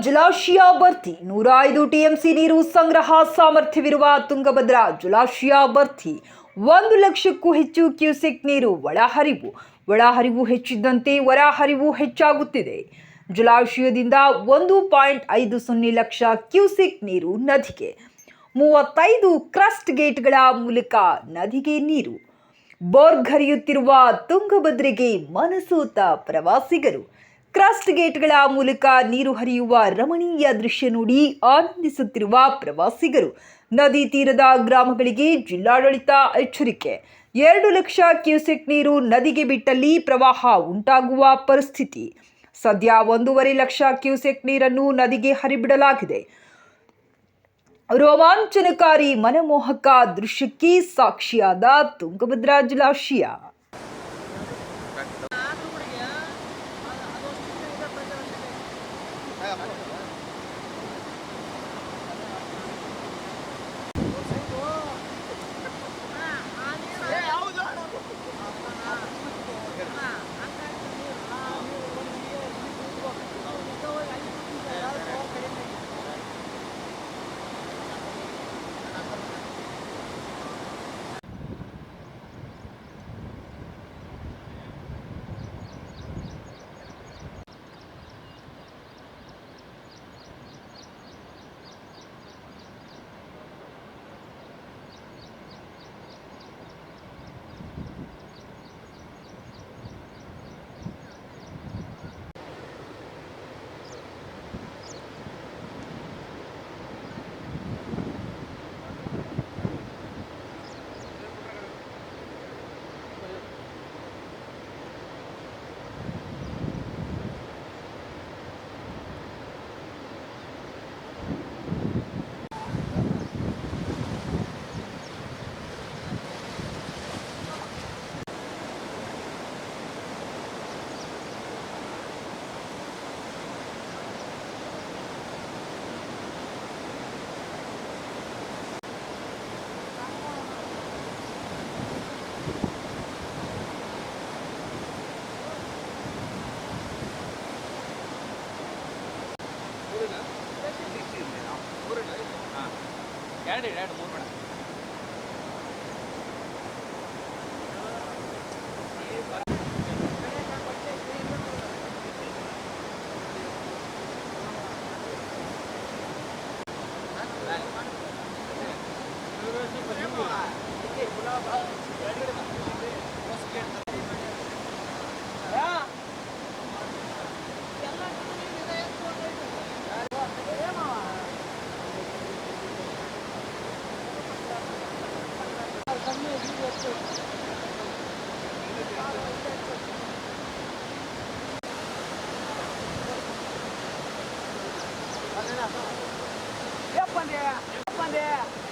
ಜಲಾಶಯ ಭರ್ತಿ. ನೂರ ಐದು ಟಿಎಂಸಿ ನೀರು ಸಂಗ್ರಹ ಸಾಮರ್ಥ್ಯವಿರುವ ತುಂಗಭದ್ರಾ ಜಲಾಶಯ ಭರ್ತಿ. ಒಂದು ಲಕ್ಷಕ್ಕೂ ಹೆಚ್ಚು ಕ್ಯೂಸೆಕ್ ನೀರು ಒಳಹರಿವು. ಒಳಹರಿವು ಹೆಚ್ಚಿದ್ದಂತೆ ಹೊರಹರಿವು ಹೆಚ್ಚಾಗುತ್ತಿದೆ. ಜಲಾಶಯದಿಂದ ಒಂದು ಪಾಯಿಂಟ್ ಐದು ಸೊನ್ನೆ ಲಕ್ಷ ಕ್ಯೂಸೆಕ್ ನೀರು ನದಿಗೆ. ಮೂವತ್ತೈದು ಕ್ರಸ್ಟ್ ಗೇಟ್ಗಳ ಮೂಲಕ ನದಿಗೆ ನೀರು. ಬೋರ್ಗರಿಯುತ್ತಿರುವ ತುಂಗಭದ್ರೆಗೆ ಮನಸೂತ ಪ್ರವಾಸಿಗರು. ಕ್ರಸ್ಟ್ ಗೇಟ್ಗಳ ಮೂಲಕ ನೀರು ಹರಿಯುವ ರಮಣೀಯ ದೃಶ್ಯ ನೋಡಿ ಆನಂದಿಸುತ್ತಿರುವ ಪ್ರವಾಸಿಗರು. ನದಿ ತೀರದ ಗ್ರಾಮಗಳಿಗೆ ಜಿಲ್ಲಾಡಳಿತ ಎಚ್ಚರಿಕೆ. ಎರಡು ಲಕ್ಷ ಕ್ಯೂಸೆಕ್ ನೀರು ನದಿಗೆ ಬಿಟ್ಟಲ್ಲಿ ಪ್ರವಾಹ ಉಂಟಾಗುವ ಪರಿಸ್ಥಿತಿ. ಸದ್ಯ ಒಂದೂವರೆ ಲಕ್ಷ ಕ್ಯೂಸೆಕ್ ನೀರನ್ನು ನದಿಗೆ ಹರಿಬಿಡಲಾಗಿದೆ. ರೋಮಾಂಚನಕಾರಿ ಮನಮೋಹಕ ದೃಶ್ಯಕ್ಕೆ ಸಾಕ್ಷಿಯಾದ ತುಂಗಭದ್ರಾ ಜಲಾಶಯ. Yeah. ಎರಡು ಎರಡು ಮೂರು ಮೇಡಮ್ Pandeia! Pandeia!